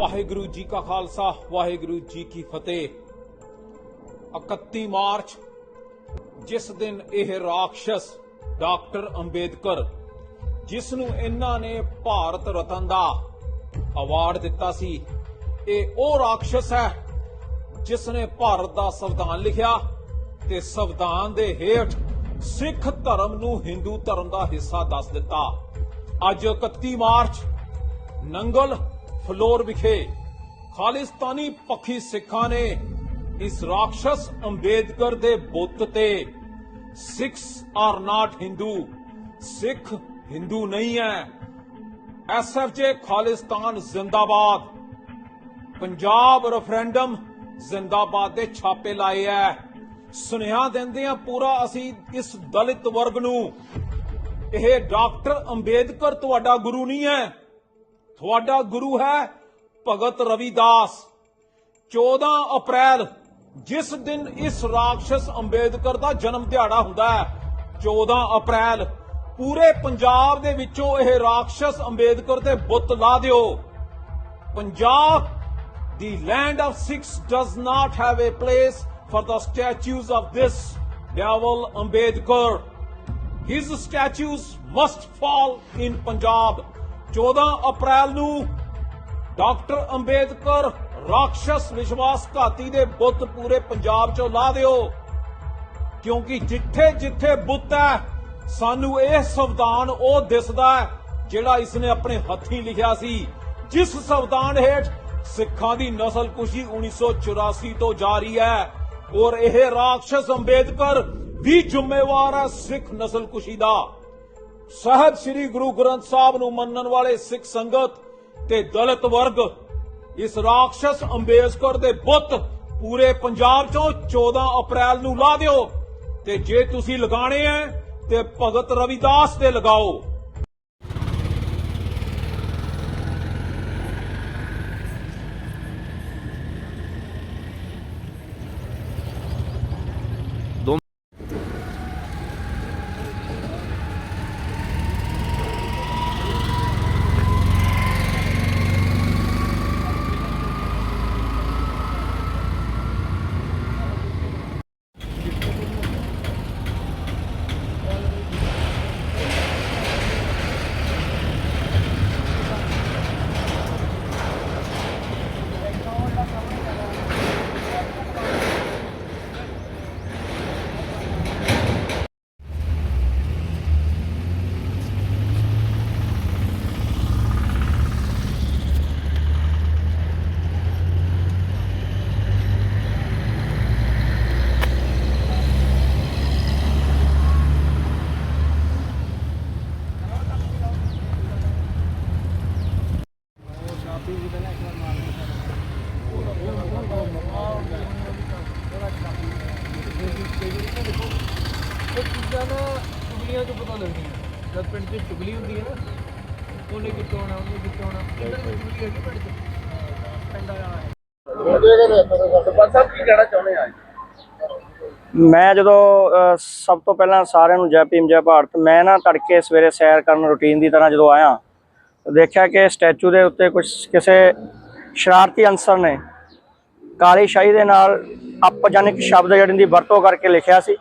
ਵਾਹਿਗੁਰੂ ਜੀ ਕਾ ਖਾਲਸਾ, ਵਾਹਿਗੁਰੂ ਜੀ ਕੀ ਫਤਿਹ। 31 ਮਾਰਚ, ਜਿਸ ਦਿਨ ਇਹ ਰਾਖਸ਼ ਡਾਕਟਰ ਅੰਬੇਦਕਰ, ਜਿਸ ਨੂੰ ਇਹਨਾਂ ਨੇ ਭਾਰਤ ਰਤਨ ਦਾ ਅਵਾਰਡ ਦਿੱਤਾ ਸੀ, ਇਹ ਉਹ ਰਾਖਸ਼ ਹੈ ਜਿਸ ਨੇ ਭਾਰਤ ਦਾ ਸੰਵਿਧਾਨ ਲਿਖਿਆ ਤੇ ਸੰਵਿਧਾਨ ਦੇ ਹੇਠ ਸਿੱਖ ਧਰਮ ਨੂੰ ਹਿੰਦੂ ਧਰਮ ਦਾ ਹਿੱਸਾ ਦੱਸ ਦਿੱਤਾ। ਅੱਜ 31 ਮਾਰਚ, ਨੰਗਲ ਫਲੋਰ ਵਿਖੇ ਖਾਲਿਸਤਾਨੀ ਪੱਖੀ ਸਿੱਖਾਂ ਨੇ ਇਸ ਰਾਖਸ਼ ਅੰਬੇਦਕਰ ਦੇ ਬੁੱਤ ਤੇ ਸਿੱਖਸ ਆਰ ਨਾਟ ਹਿੰਦੂ ਸਿੱਖ ਹਿੰਦੂ ਨਹੀਂ ਹੈ। ਐਸਐਫਜੇ ਖਾਲਿਸਤਾਨ ਜ਼ਿੰਦਾਬਾਦ। ਪੰਜਾਬ ਰੈਫਰੈਂਡਮ ਜ਼ਿੰਦਾਬਾਦ ਦੇ ਛਾਪੇ ਲਾਏ ਐ। ਸੁਨੇਹਾ ਦਿੰਦੇ ਆ ਪੂਰਾ ਅਸੀਂ ਇਸ ਦਲਿਤ ਵਰਗ ਨੂੰ। ਇਹ ਡਾਕਟਰ ਅੰਬੇਦਕਰ ਤੁਹਾਡਾ ਗੁਰੂ ਨਹੀਂ ਹੈ। ਤੁਹਾਡਾ ਗੁਰੂ ਹੈ ਭਗਤ ਰਵਿਦਾਸ। 14 ਅਪ੍ਰੈਲ, ਜਿਸ ਦਿਨ ਇਸ ਰਾਖਸ਼ ਅੰਬੇਦਕਰ ਦਾ ਜਨਮ ਦਿਹਾੜਾ ਹੁੰਦਾ ਹੈ 14 ਅਪ੍ਰੈਲ, ਪੂਰੇ ਪੰਜਾਬ ਦੇ ਵਿੱਚੋਂ ਇਹ ਰਾਖਸ਼ ਅੰਬੇਦਕਰ ਦੇ ਬੁੱਤ ਲਾ ਦਿਓ। ਪੰਜਾਬ ਦੀ land of Sikhs does not have a place for the statues of this devil, Ambedkar. His statues must fall in Punjab. 14 April ਨੂੰ ਡਾਕਟਰ ਅੰਬੇਦਕਰ ਰਾਖਸ਼ ਵਿਸ਼ਵਾਸਘਾਤੀ ਦੇ ਬੁੱਤ ਪੂਰੇ ਪੰਜਾਬ 'ਚੋਂ ਲਾ ਦਿਓ ਕਿਉਂਕਿ ਜਿੱਥੇ ਜਿੱਥੇ ਬੁੱਤ ਹੈ ਸਾਨੂੰ ਇਹ ਸੰਵਿਧਾਨ ਉਹ ਦਿਸਦਾ ਹੈ ਜਿਹੜਾ ਇਸਨੇ ਆਪਣੇ ਹੱਥੀਂ ਲਿਖਿਆ ਸੀ ਜਿਸ ਸੰਵਿਧਾਨ ਹੇਠ ਸਿੱਖਾਂ ਦੀ ਨਸਲ ਨਸਲਕੁਸ਼ੀ 1984 ਤੋਂ ਜਾਰੀ ਹੈ ਔਰ ਇਹ ਰਾਖਸ਼ ਅੰਬੇਦਕਰ ਵੀ ਜ਼ਿੰਮੇਵਾਰ ਹੈ ਸਿੱਖ ਨਸਲਕੁਸ਼ੀ ਦਾ। ਸਾਹਿਬ ਸ੍ਰੀ ਗੁਰੂ ਗ੍ਰੰਥ ਸਾਹਿਬ ਨੂੰ ਮੰਨਣ ਵਾਲੇ ਸਿੱਖ ਸੰਗਤ ਤੇ ਦਲਿਤ ਵਰਗ, ਇਸ ਰਾਖਸ਼ ਅੰਬੇਦਕਰ ਦੇ ਬੁੱਤ ਪੂਰੇ ਪੰਜਾਬ ਚੋਂ 14 ਅਪ੍ਰੈਲ ਨੂੰ ਲਾ ਦਿਓ ਤੇ ਜੇ ਤੁਸੀਂ ਲਗਾਣੇ ਐ ਤੇ ਭਗਤ ਰਵਿਦਾਸ ਤੇ ਲਗਾਓ ਇਹ ਚੀਜ਼ਾਂ ਨਾ ਚੁਗਲੀਆਂ ਤੋਂ ਪਤਾ ਲੱਗਦੀਆਂ। ਜਦ ਪਿੰਡ 'ਚ ਚੁਗਲੀ ਹੁੰਦੀ ਹੈ ਨਾ ਉਹਨੇ ਕਿੱਥੋਂ ਆਉਣਾ ਉਹਨੇ ਕਿੱਥੋਂ ਆਉਣਾ। ਇਹਨਾਂ ਦੀ ਚੁਗਲੀ ਹੈਗੀ ਪਿੰਡ 'ਚ? ਪਿੰਡ ਆਇਆ। ਹੈ ਸਰਪੰਚ ਸਾਹਿਬ ਕੀ ਕਹਿਣਾ ਚਾਹੁੰਦੇ ਆ ਮੈਂ ਜਦੋਂ ਸਭ ਤੋਂ ਪਹਿਲਾਂ ਸਾਰਿਆਂ ਨੂੰ ਜੈ ਭੀਮ ਜੈ ਭਾਰਤ ਮੈਂ ਨਾ ਤੜਕੇ ਸਵੇਰੇ ਸੈਰ ਕਰਨ ਰੁਟੀਨ ਦੀ ਤਰ੍ਹਾਂ ਜਦੋਂ ਆਇਆ ਤਾਂ ਦੇਖਿਆ ਕਿ ਸਟੈਚੂ ਦੇ ਉੱਤੇ ਕੁਝ ਕਿਸੇ ਸ਼ਰਾਰਤੀ ਅਨਸਰ ਨੇ ਕਾਲੀ ਸ਼ਾਹੀ ਦੇ ਨਾਲ ਅਪਜਨਿਕ ਸ਼ਬਦ ਜਿਹੜੇ ਦੀ ਵਰਤੋਂ ਕਰਕੇ ਲਿਖਿਆ ਸੀ।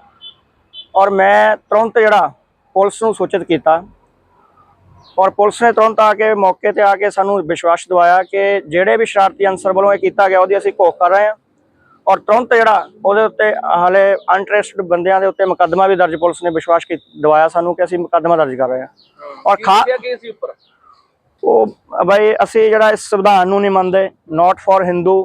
ਔਰ ਮੈਂ ਤੁਰੰਤ ਜਿਹੜਾ ਪੁਲਿਸ ਨੂੰ ਸੂਚਿਤ ਕੀਤਾ। ਔਰ ਪੁਲਿਸ ਨੇ ਤੁਰੰਤ ਆ ਕੇ ਮੌਕੇ ਤੇ ਆ ਕੇ ਸਾਨੂੰ ਵਿਸ਼ਵਾਸ ਦਿਵਾਇਆ ਕਿ ਜਿਹੜੇ ਵੀ ਸ਼ਰਾਰਤੀ ਅਨਸਰ ਵੱਲੋਂ ਇਹ ਕੀਤਾ ਗਿਆ ਉਹਦੀ ਅਸੀਂ ਘੋਖ ਕਰ ਰਹੇ ਹਾਂ। ਔਰ ਤੁਰੰਤ ਜਿਹੜਾ ਉਹਦੇ ਉੱਤੇ ਹਾਲੇ ਅਨਟਰਸਟਡ ਬੰਦਿਆਂ ਦੇ ਉੱਤੇ ਮੁਕੱਦਮਾ ਵੀ ਦਰਜ ਪੁਲਿਸ ਨੇ ਵਿਸ਼ਵਾਸ ਕੀ ਦਵਾਇਆ ਸਾਨੂੰ ਕਿ ਅਸੀਂ ਮੁਕੱਦਮਾ ਦਰਜ ਕਰ ਰਹੇ ਹਾਂ। ਔਰ ਖਾ ਉਹ ਬਈ ਅਸੀਂ ਜਿਹੜਾ ਇਸ ਸੰਵਿਧਾਨ ਨੂੰ ਨਹੀਂ ਮੰਨਦੇ ਨਾਟ ਫॉर ਹਿੰਦੂ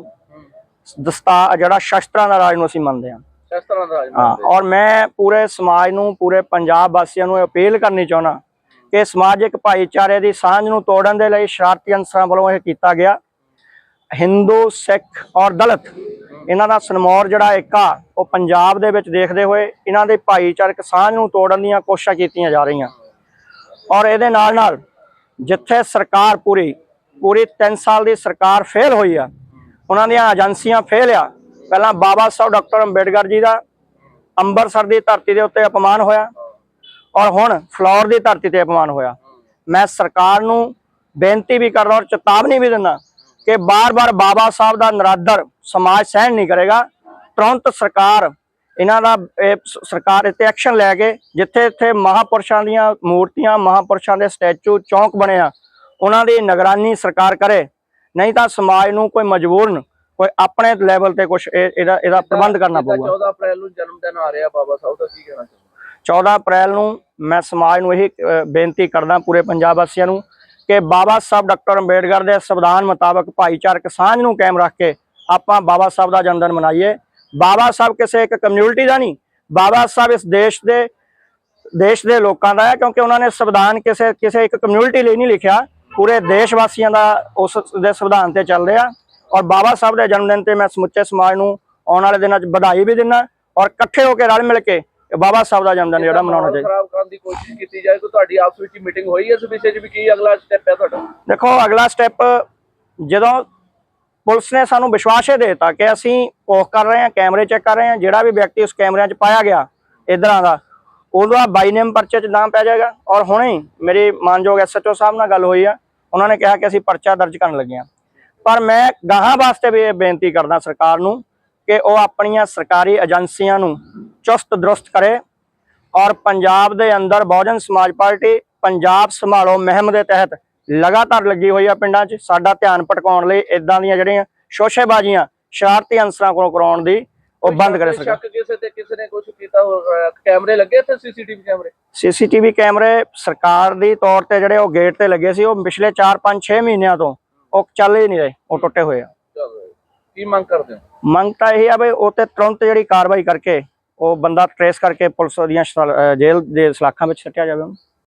ਦਸਤਾ ਜਿਹੜਾ ਸ਼ਸਤਰਾਂ ਦਾ ਰਾਜ ਨੂੰ ਅਸੀਂ ਮੰਨਦੇ ਹਾਂ। ਇਸ ਤਰ੍ਹਾਂ ਦਾ ਰਾਜ ਹਾਂ ਔਰ ਮੈਂ ਪੂਰੇ ਸਮਾਜ ਨੂੰ ਪੂਰੇ ਪੰਜਾਬ ਵਾਸੀਆਂ ਨੂੰ ਅਪੀਲ ਕਰਨੀ ਚਾਹੁੰਦਾ ਕਿ ਸਮਾਜਿਕ ਭਾਈਚਾਰੇ ਦੀ ਸਾਂਝ ਨੂੰ ਤੋੜਨ ਦੇ ਲਈ ਸ਼ਰਾਰਤੀ ਅਨਸਰਾਂ ਵੱਲੋਂ ਇਹ ਕੀਤਾ ਗਿਆ। ਹਿੰਦੂ ਸਿੱਖ ਔਰ ਦਲਿਤ ਇਹਨਾਂ ਦਾ ਸਨਮੌਰ ਜਿਹੜਾ ਇੱਕ ਆ ਉਹ ਪੰਜਾਬ ਦੇ ਵਿੱਚ ਦੇਖਦੇ ਹੋਏ ਇਹਨਾਂ ਦੇ ਭਾਈਚਾਰਕ ਸਾਂਝ ਨੂੰ ਤੋੜਨ ਦੀਆਂ ਕੋਸ਼ਿਸ਼ਾਂ ਕੀਤੀਆਂ ਜਾ ਰਹੀਆਂ। ਔਰ ਇਹਦੇ ਨਾਲ ਨਾਲ ਜਿੱਥੇ ਸਰਕਾਰ ਪੂਰੀ ਪੂਰੀ 3 ਸਾਲ ਦੀ ਸਰਕਾਰ ਫੇਲ ਹੋਈ ਆ ਉਹਨਾਂ ਦੀਆਂ ਏਜੰਸੀਆਂ ਫੇਲ ਆ ਪਹਿਲਾਂ ਬਾਬਾ ਸਾਹਿਬ ਡਾਕਟਰ ਅੰਬੇਡਕਰ ਜੀ ਦਾ ਅੰਮ੍ਰਿਤਸਰ ਦੀ ਧਰਤੀ ਦੇ ਉੱਤੇ ਅਪਮਾਨ ਹੋਇਆ ਔਰ ਹੁਣ ਫਲੋਰ ਦੀ ਧਰਤੀ ਤੇ ਅਪਮਾਨ ਹੋਇਆ। ਮੈਂ ਸਰਕਾਰ ਨੂੰ ਬੇਨਤੀ ਵੀ ਕਰਦਾ ਔਰ ਚੇਤਾਵਨੀ ਵੀ ਦਿੰਦਾ ਕਿ ਬਾਰ-ਬਾਰ ਬਾਬਾ ਸਾਹਿਬ ਦਾ ਨਰਾਦਰ ਸਮਾਜ ਸਹਿਣ ਨਹੀਂ ਕਰੇਗਾ। ਤੁਰੰਤ ਸਰਕਾਰ ਇਹਨਾਂ ਦਾ ਸਰਕਾਰ ਇੱਥੇ ਐਕਸ਼ਨ ਲੈ ਕੇ ਜਿੱਥੇ ਇੱਥੇ ਮਹਾਪੁਰਸ਼ਾਂ ਦੀਆਂ ਮੂਰਤੀਆਂ, ਮਹਾਪੁਰਸ਼ਾਂ ਦੇ ਸਟੈਚੂ, ਚੌਂਕ ਬਣੇ ਆ, ਉਹਨਾਂ ਦੀ ਨਿਗਰਾਨੀ ਸਰਕਾਰ ਕਰੇ। ਨਹੀਂ ਤਾਂ ਸਮਾਜ ਨੂੰ ਕੋਈ ਮਜਬੂਰਨ ਕੋਈ ਆਪਣੇ ਲੈਵਲ ਤੇ ਕੁਝ ਇਹਦਾ ਇਹਦਾ ਪ੍ਰਬੰਧ ਕਰਨਾ ਪਊਗਾ। 14 ਅਪ੍ਰੈਲ ਨੂੰ ਜਨਮ ਦਿਨ ਆ ਰਿਹਾ ਬਾਬਾ ਸਾਹਿਬ ਦਾ ਕੀ ਕਹਿਣਾ ਚਾਹੁੰਦੇ 14 ਅਪ੍ਰੈਲ ਨੂੰ ਮੈਂ ਸਮਾਜ ਨੂੰ ਇਹ ਬੇਨਤੀ ਕਰਦਾ ਪੂਰੇ ਪੰਜਾਬ ਵਾਸੀਆਂ ਨੂੰ ਕਿ ਬਾਬਾ ਸਾਹਿਬ ਡਾਕਟਰ ਅੰਬੇਡਕਰ ਦੇ ਸੰਵਿਧਾਨ ਮੁਤਾਬਕ ਭਾਈਚਾਰਕ ਸਾਂਝ ਨੂੰ ਕਾਇਮ ਰੱਖ ਕੇ ਆਪਾਂ ਬਾਬਾ ਸਾਹਿਬ ਦਾ ਜਨਮ ਦਿਨ ਮਨਾਈਏ। ਬਾਬਾ ਸਾਹਿਬ ਕਿਸੇ ਇੱਕ ਕਮਿਊਨਿਟੀ ਦਾ ਨਹੀਂ ਬਾਬਾ ਸਾਹਿਬ ਇਸ ਦੇਸ਼ ਦੇ ਦੇਸ਼ ਦੇ ਲੋਕਾਂ ਦਾ ਹੈ ਕਿਉਂਕਿ ਉਹਨਾਂ ਨੇ ਸੰਵਿਧਾਨ ਕਿਸੇ ਕਿਸੇ ਇੱਕ ਕਮਿਊਨਿਟੀ ਲਈ ਨਹੀਂ ਲਿਖਿਆ। ਪੂਰੇ ਦੇਸ਼ ਵਾਸੀਆਂ ਦਾ ਉਸ ਦੇ ਸੰਵਿਧਾਨ ਤੇ ਚੱਲਦੇ ਆ ਔਰ ਬਾਬਾ ਸਾਹਿਬ ਦੇ ਜਨਮ ਦਿਨ ਤੇ ਮੈਂ ਸਮੁੱਚੇ ਸਮਾਜ ਨੂੰ ਆਉਣ ਵਾਲੇ ਦਿਨਾਂ 'ਚ ਵਧਾਈ ਵੀ ਦਿੰਦਾ ਔਰ ਇਕੱਠੇ ਹੋ ਕੇ ਰਲ ਮਿਲ ਕੇ ਬਾਬਾ ਸਾਹਿਬ ਦਾ ਜਨਮ ਦਿਨ ਜਿਹੜਾ ਮਨਾਉਣਾ ਚਾਹੀਦਾ। ਖਰਾਬ ਕਰਨ ਦੀ ਕੋਸ਼ਿਸ਼ ਕੀਤੀ ਜਾਏ ਕੋਈ ਤੁਹਾਡੀ ਆਪਸ ਵਿੱਚ ਮੀਟਿੰਗ ਹੋਈ ਹੈ ਇਸ ਵਿਸ਼ੇ 'ਚ ਵੀ ਕੀ ਅਗਲਾ ਸਟੈਪ ਹੈ ਤੁਹਾਡਾ? ਦੇਖੋ ਅਗਲਾ ਸਟੈਪ ਜਦੋਂ ਪੁਲਿਸ ਨੇ ਸਾਨੂੰ ਵਿਸ਼ਵਾਸ ਇਹ ਦੇਤਾ ਕਿ ਅਸੀਂ ਪੋਖ ਕਰ ਰਹੇ ਹਾਂ ਕੈਮਰੇ ਚੈੱਕ ਕਰ ਰਹੇ ਹਾਂ ਜਿਹੜਾ ਵੀ ਵਿਅਕਤੀ ਉਸ ਕੈਮਰਿਆਂ 'ਚ ਪਾਇਆ ਗਿਆ ਇਦਾਂ ਦਾ ਉਹਦਾ ਬਾਈ ਨੇਮ ਪਰਚੇ 'ਚ ਨਾਮ ਪੈ ਜਾਏਗਾ। ਔਰ ਹੁਣੇ ਮੇਰੀ ਮਾਨਯੋਗ ਐਸਐਚਓ ਸਾਹਿਬ ਨਾਲ ਗੱਲ ਹੋਈ ਆ। ਉਹਨਾਂ ਨੇ ਕਿਹਾ ਕਿ ਅਸੀਂ ਪਰਚਾ ਦਰਜ ਕਰਨ ਲੱਗੇ ਹਾਂ। ਪਰ ਮੈਂ ਗਾਹਾਂ ਵਾਸਤੇ ਵੀ ਇਹ ਬੇਨਤੀ ਕਰਦਾ ਸਰਕਾਰ ਨੂੰ ਕਿ ਉਹ ਆਪਣੀਆਂ ਸਰਕਾਰੀ ਏਜੰਸੀਆਂ ਨੂੰ ਚੁਸਤ ਦਰੁਸਤ ਕਰੇ ਔਰ ਪੰਜਾਬ ਦੇ ਅੰਦਰ ਬਹੁਜਨ ਸਮਾਜ ਪਾਰਟੀ ਪੰਜਾਬ ਸੰਭਾਲੋ ਮੁਹਿੰਮ ਦੇ ਤਹਿਤ ਲਗਾਤਾਰ ਲੱਗੀ ਹੋਈ ਆ ਪਿੰਡਾਂ 'ਚ। ਸਾਡਾ ਧਿਆਨ ਭਟਕਾਉਣ ਲਈ ਇਦਾਂ ਦੀਆਂ ਜਿਹੜੀਆਂ ਸ਼ੋਸ਼ੇਬਾਜ਼ੀਆਂ ਸ਼ਰਾਰਤੀ ਅੰਸਰਾਂ ਕੋਲੋਂ ਕਰਾਉਣ ਦੀ ਉਹ ਬੰਦ ਕਰੇ ਸਰਕਾਰ। ਸ਼ੱਕ ਕਿਸੇ ਤੇ ਕਿਸੇ ਨੇ ਕੁਝ ਕੀਤਾ ਹੋਰ ਕੈਮਰੇ ਲੱਗੇ ਇੱਥੇ ਸੀਸੀਟੀਵੀ ਕੈਮਰੇ? ਸੀਸੀਟੀਵੀ ਕੈਮਰੇ ਸਰਕਾਰ ਦੀ ਤੌਰ ਤੇ ਜਿਹੜੇ ਉਹ ਗੇਟ ਤੇ ਲੱਗੇ ਸੀ ਉਹ ਪਿਛਲੇ 4 5 6 ਮਹੀਨਿਆਂ ਤੋਂ ਉਹ ਚੱਲ ਹੀ ਨਹੀਂ ਰਹੇ ਉਹ ਟੁੱਟੇ ਹੋਏ ਆ। ਕੀ ਮੰਗ ਕਰਦੇ ਹੋ? ਮੰਗ ਤਾਂ ਇਹ ਆ ਵੀ ਉਹ ਤੇ ਤੁਰੰਤ ਜਿਹੜੀ ਕਾਰਵਾਈ ਕਰਕੇ ਉਹ ਬੰਦਾ ਟਰੇਸ ਕਰਕੇ ਪੁਲਿਸ ਦੀਆਂ ਜੇਲ੍ਹ ਦੇ ਸਲਾਖਾਂ ਵਿੱਚ ਸੱਟਿਆ ਜਾਵੇ ਉਹਨੂੰ।